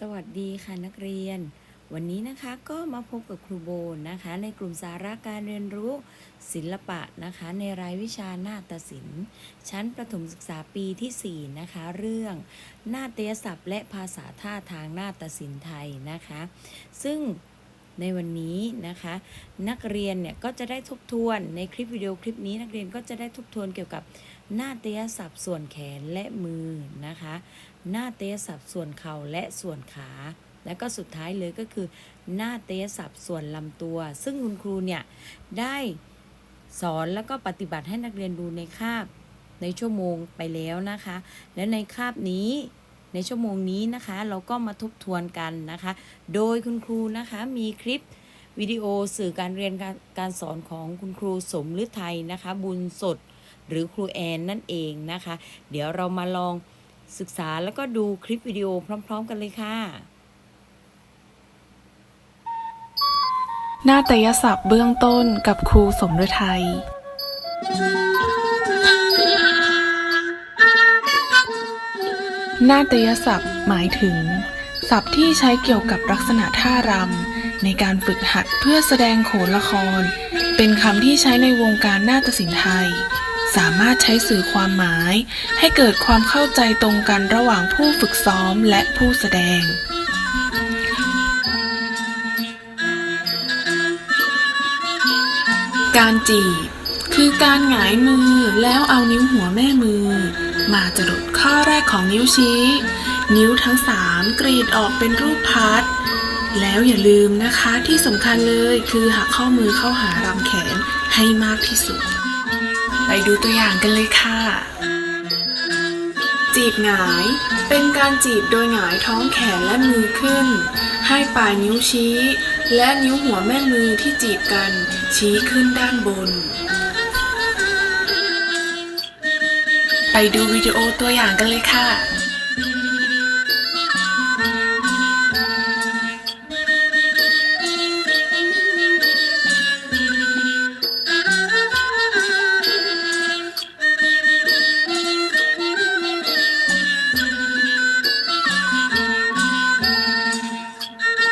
สวัสดีค่ะนักเรียน วันนี้นะคะก็มาพบกับครูโบนนะคะ ในกลุ่มสาระการเรียนรู้ศิลปะนะคะ ในรายวิชานาฏศิลป์ ชั้นประถมศึกษาปีที่ 4 นะคะ เรื่องนาฏยศัพท์และภาษาท่าทางนาฏศิลป์ไทยนะคะ ซึ่ง ในวันนี้นะคะ นักเรียนเนี่ยก็จะได้ทบทวนในคลิปวิดีโอคลิปนี้ นักเรียนก็จะได้ทบทวนเกี่ยวกับหน้าฏยศัพท์ส่วนแขนและมือนะคะ หน้าฏยศัพท์ส่วนเข่าและส่วนขา และก็สุดท้ายเลยก็คือ หน้าฏยศัพท์ส่วนลำตัว ซึ่งคุณครูเนี่ยได้สอนแล้วก็ปฏิบัติให้นักเรียนดูในคาบในชั่วโมงไปแล้วนะคะ และในคาบนี้ ในชั่วโมงนี้นะคะ เราก็มาทบทวนกันนะคะ โดยคุณครูนะคะมีคลิปวิดีโอสื่อการเรียนการการสอนของคุณครูสมฤทัยนะคะ บุญสดหรือครูแอนนั่นเองนะคะ เดี๋ยวเรามาลองศึกษาแล้วก็ดูคลิปวิดีโอพร้อม ๆ กันเลยค่ะนาฏยศัพท์เบื้องต้นกับครูสมฤทัย นาฏยศัพท์หมายถึง ศัพท์ที่ใช้เกี่ยวกับลักษณะท่ารำในการฝึกหัดเพื่อแสดงโขนละคร เป็นคำที่ใช้ในวงการนาฏศิลป์ไทย สามารถใช้สื่อความหมาย ให้เกิดความเข้าใจตรงกันระหว่างผู้ฝึกซ้อมและผู้แสดงการจีบ คือการหงายมือแล้วเอานิ้วหัวแม่มือ มาจรดข้อแรกของนิ้วชี้ นิ้วทั้งสามกรีดออกเป็นรูปพัด แล้วอย่าลืมนะคะที่สำคัญเลยคือหักข้อมือเข้าหารำแขนให้มากที่สุด ไปดูตัวอย่างกันเลยค่ะ จีบหงาย เป็นการจีบโดยหงายท้องแขนและมือขึ้น ให้ปลายนิ้วชี้ และนิ้วหัวแม่มือที่จีบกัน ชี้ขึ้นด้านบน ไปดูวิดีโอตัวอย่างกันเลยค่ะ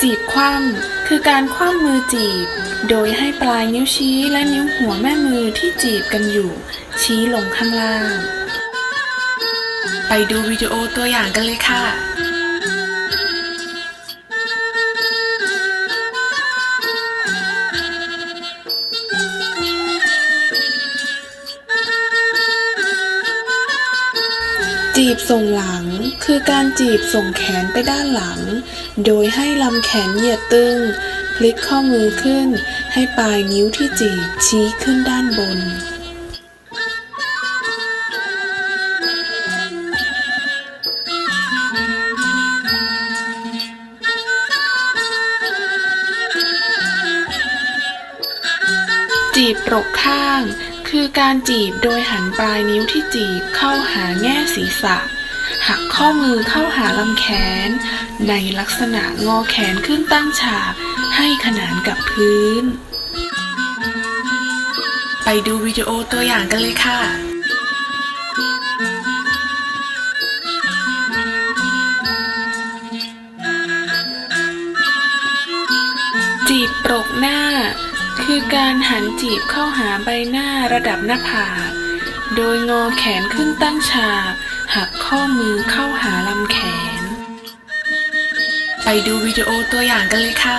จีบคว่ำคือการคว่ำมือจีบ โดยให้ปลายนิ้วชี้และนิ้วหัวแม่มือที่จีบกันอยู่ ชี้ลงข้างล่าง ไปดูวิดีโอตัวอย่างกันเลยค่ะจีบส่งหลังคือการจีบส่งแขนไปด้านหลัง โดยให้ลำแขนเหยียดตึง พลิกข้อมือขึ้น ให้ปลายนิ้วที่จีบชี้ขึ้นด้านบน ตรกข้าง คือการจีบโดยหันปลายนิ้วที่จีบเข้าหาแง่ศีรษะ หักข้อมือเข้าหาลำแขน ในลักษณะงอแขนขึ้นตั้งฉาก ให้ขนานกับพื้น ไปดูวิดีโอตัวอย่างกันเลยค่ะจีบปรกหน้า คือการหันจีบเข้าหาใบหน้าระดับหน้าผาก โดยงอแขนขึ้นตั้งฉาก หักข้อมือเข้าหาลำแขน ไปดูวิดีโอตัวอย่างกันเลยค่ะ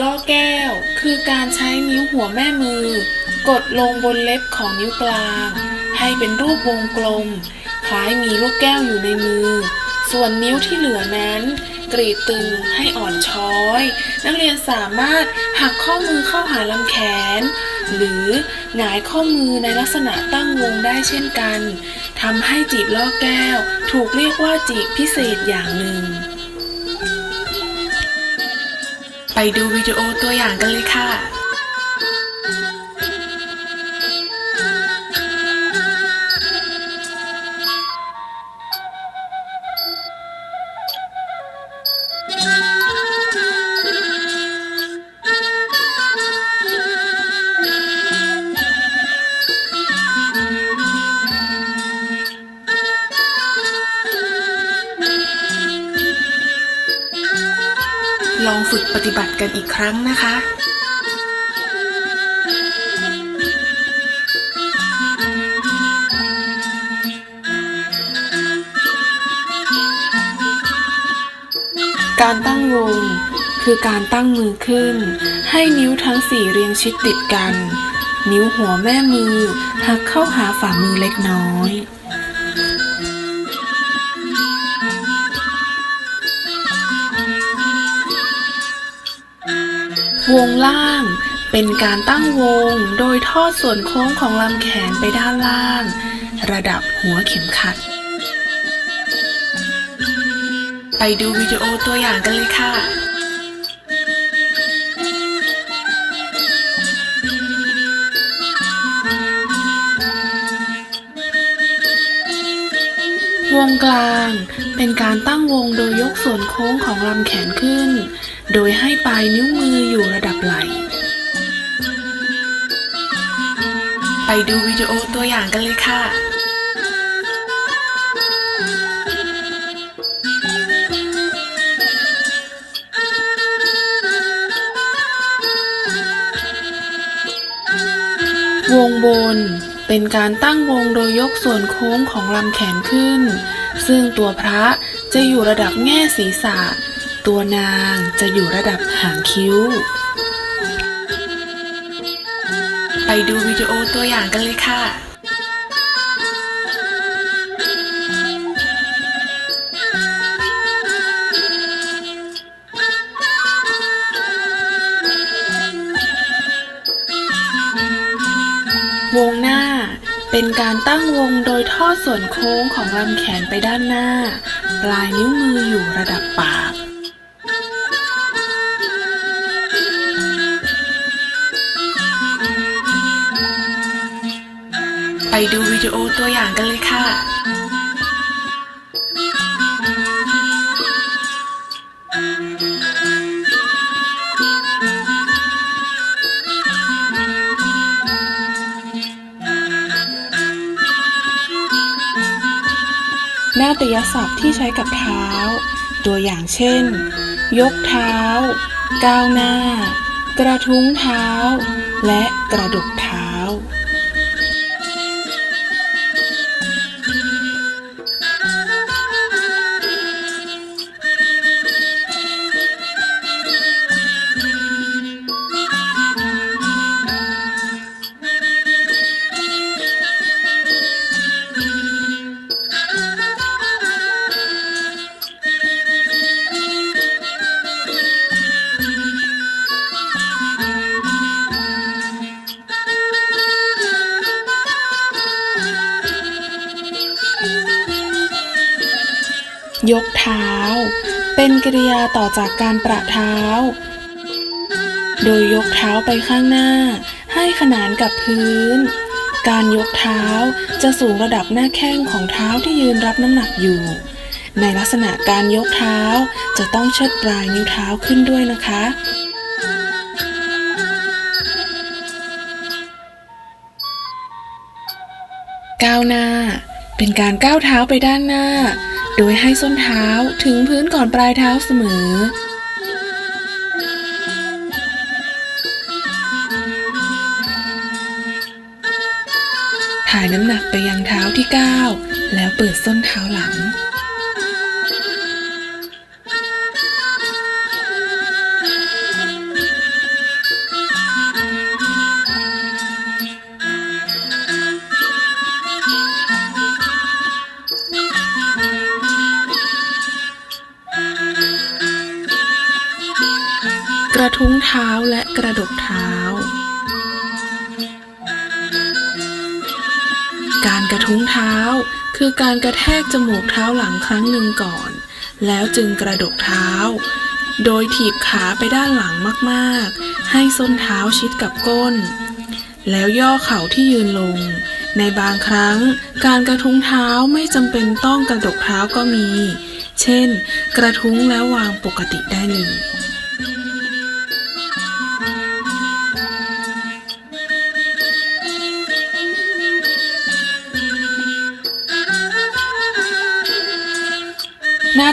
ล่อแก้ว คือการใช้นิ้วหัวแม่มือ กดลงบนเล็บของนิ้วกลาง ให้เป็นรูปวงกลม คล้ายมีลูกแก้วอยู่ในมือ ส่วนนิ้วที่เหลือนั้น กรีดตึงให้อ่อนช้อย นักเรียนสามารถหักข้อมือเข้าหาลำแขน หรือหงายข้อมือในลักษณะตั้งวงได้เช่นกันทำให้จีบล่อแก้ว ถูกเรียกว่าจีบพิเศษอย่างหนึ่ง ไปดูวิดีโอตัวอย่างกันเลยค่ะ ฝึกปฏิบัติกันอีกครั้งนะคะการตั้งวง คือการตั้งมือขึ้น ให้นิ้วทั้งสี่เรียงชิดติดกัน นิ้วหัวแม่มือหักเข้าหาฝ่ามือเล็กน้อย วงล่าง เป็นการตั้งวงโดยทอดส่วนโค้งของลำแขนไปด้านล่าง ระดับหัวเข็มขัด ไปดูวิดีโอตัวอย่างกันเลยค่ะวงกลางเป็นการตั้งวงโดยยกส่วนโค้งของลำแขนขึ้น โดยให้ปลายนิ้วมืออยู่ระดับไหล่ ไปดูวิดีโอตัวอย่างกันเลยค่ะวงบน เป็นการตั้งวงโดยยกส่วนโค้งของลำแขนขึ้น ซึ่งตัวพระจะอยู่ระดับแง่ศีรษะ ตัวนางจะอยู่ระดับหางคิ้ว ไปดูวิดีโอตัวอย่างกันเลยค่ะวงหน้าเป็นการตั้งวงโดยทอดส่วนโค้งของลำแขนไปด้านหน้า ปลายนิ้วมืออยู่ระดับปาก ดูวิดีโอตัวอย่างกันเลยค่ะ นาฏยศัพท์ที่ใช้กับเท้า ตัวอย่างเช่น ยกเท้า ก้าวหน้า กระทุ้งเท้า และกระดกเท้า ยกเท้า เป็นกริยาต่อจากการประเท้า โดยยกเท้าไปข้างหน้า ให้ขนานกับพื้น การยกเท้าจะสูงระดับหน้าแข้งของเท้าที่ยืนรับน้ำหนักอยู่ ในลักษณะการยกเท้าจะต้องเชิดปลายนิ้วเท้าขึ้นด้วยนะคะก้าวหน้า เป็นการก้าวเท้าไปด้านหน้า โดยให้ส้นเท้าถึงพื้นก่อนปลายเท้าเสมอ ถ่ายน้ำหนักไปยังเท้าที่ก้าวแล้วเปิดส้นเท้าหลัง ทุ้งเท้าและกระดกเท้า การกระทุ้งเท้าคือการกระแทกจมูกเท้าหลังครั้งหนึ่งก่อน แล้วจึงกระดกเท้า โดยถีบขาไปด้านหลังมากๆ ให้ส้นเท้าชิดกับก้น แล้วย่อเข่าที่ยืนลง ในบางครั้ง การกระทุ้งเท้าไม่จำเป็นต้องกระดกเท้าก็มี เช่น กระทุ้งแล้ววางปกติได้เลย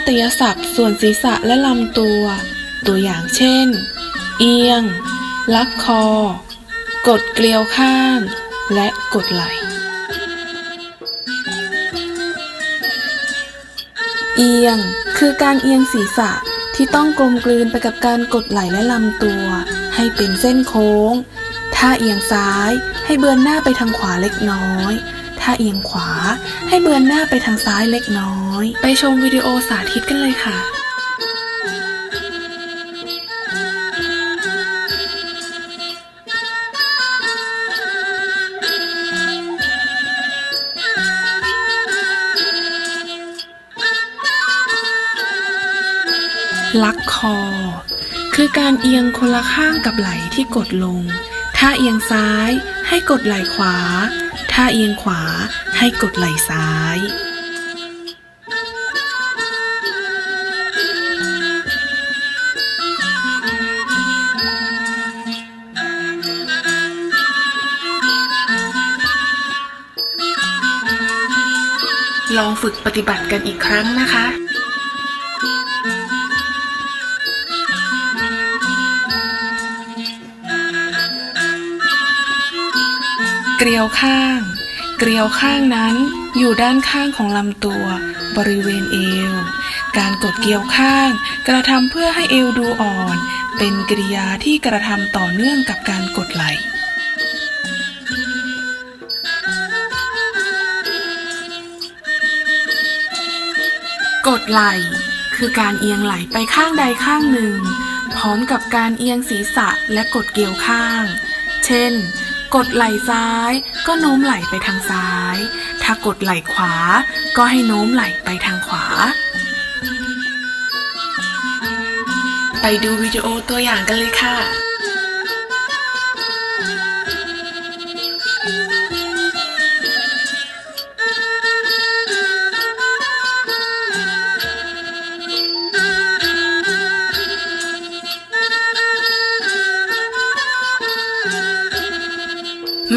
นาฏยศัพท์ ส่วนศีรษะและลำตัว ตัวอย่างเช่น เอียง ลักคอ กดเกลียวข้าง และกดไหล เอียง คือการเอียงศีรษะที่ต้องกลมกลืนไปกับการกดไหลและลำตัว ให้เป็นเส้นโค้ง ถ้าเอียงซ้ายให้เบือนหน้าไปทางขวาเล็กน้อย ถ้าเอียงขวา ให้เบือนหน้าไปทางซ้ายเล็กน้อย ไปชมวิดีโอสาธิตกันเลยค่ะลักคอ คือการเอียงคนละข้างกับไหล่ที่กดลง ถ้าเอียงซ้ายให้กดไหล่ขวา ถ้าเอียงขวาให้กดไหล่ซ้าย ลองฝึกปฏิบัติกันอีกครั้งนะคะ เกลียวข้าง เกลียวข้างนั้นอยู่ด้านข้างของลำตัว บริเวณเอว การกดเกลียวข้าง กระทำเพื่อให้เอวดูอ่อน เป็นกริยาที่กระทำต่อเนื่องกับการกดไหล่กดไหล่คือการเอียงไหลไปข้างใดข้างหนึ่ง พร้อมกับการเอียงศีรษะและกดเกลียวข้าง เช่น กดไหล่ซ้ายก็โน้มไหล่ไปทางซ้าย ถ้ากดไหล่ขวา ก็ให้โน้มไหล่ไปทางขวา ไปดูวิดีโอตัวอย่างกันเลยค่ะ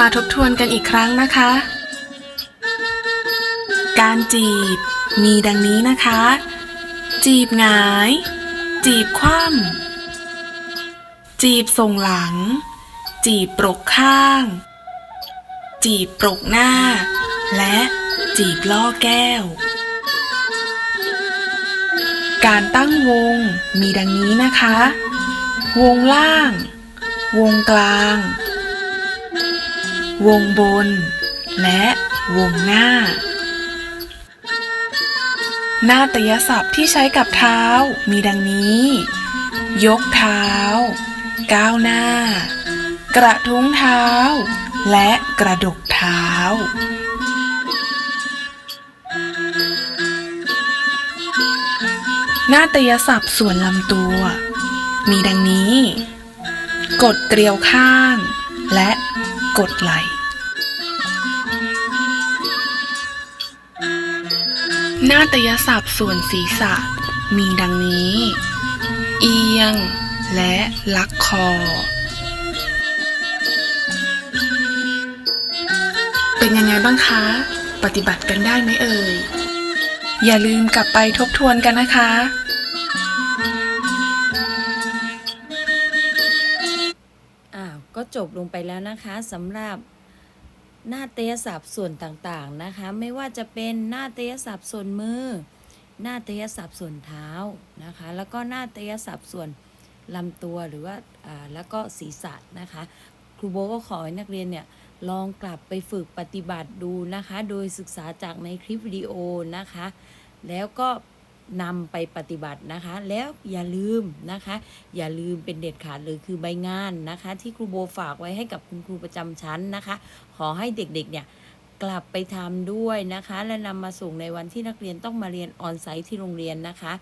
มาทบทวนกันอีกครั้งนะคะ การจีบ มีดังนี้นะคะ จีบหงาย จีบคว่ำจีบส่งหลัง จีบปรกข้าง จีบปรกหน้า และจีบล่อแก้ว การตั้งวงมีดังนี้นะคะ วงล่าง วงกลาง วงบน และวงหน้า หน้าตยศัพท์ที่ใช้กับเท้ามีดังนี้ ยกเท้า ก้าวหน้า กระทุ้งเท้า และกระดกเท้าหน้าตยศัพท์ส่วนลำตัว มีดังนี้ กดเกลียวข้าง และ กดไหลหน้าตยศัพท์ส่วนศีรษะ มีดังนี้ เอียง และลักคอ เป็นยังไงบ้างคะ ปฏิบัติกันได้ไหมเอ่ย อย่าลืมกลับไปทบทวนกันนะคะ จบลงไปแล้วนะคะสำหรับหน้าเตยศัพท์ส่วนต่างๆนะคะ ไม่ว่าจะเป็นหน้าเตยศัพท์ส่วนมือ หน้าเตยศัพท์ส่วนเท้านะคะ แล้วก็หน้าเตยศัพท์ส่วนลำตัวหรือว่าอ่าแล้วก็ศีรษะนะคะ ครูโบก็ขอให้นักเรียนเนี่ยลองกลับไปฝึกปฏิบัติดูนะคะ โดยศึกษาจากในคลิปวิดีโอนะคะ แล้วก็ นำไปปฏิบัตินะคะ แล้วอย่าลืมนะคะ อย่าลืมเป็นเด็ดขาดเลยคือใบงานนะคะ ที่ครูโบฝากไว้ให้กับคุณครูประจำชั้นนะคะ ขอให้เด็กๆเนี่ยกลับไปทำด้วยนะคะ และนำมาส่งในวันที่นักเรียนต้องมาเรียนออนไซต์ที่โรงเรียนนะคะ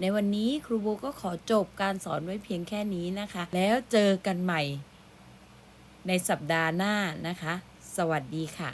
ในวันนี้ครูโบก็ขอจบการสอนไว้เพียงแค่นี้นะคะ แล้วเจอกันใหม่ ในสัปดาห์หน้านะคะ สวัสดีค่ะ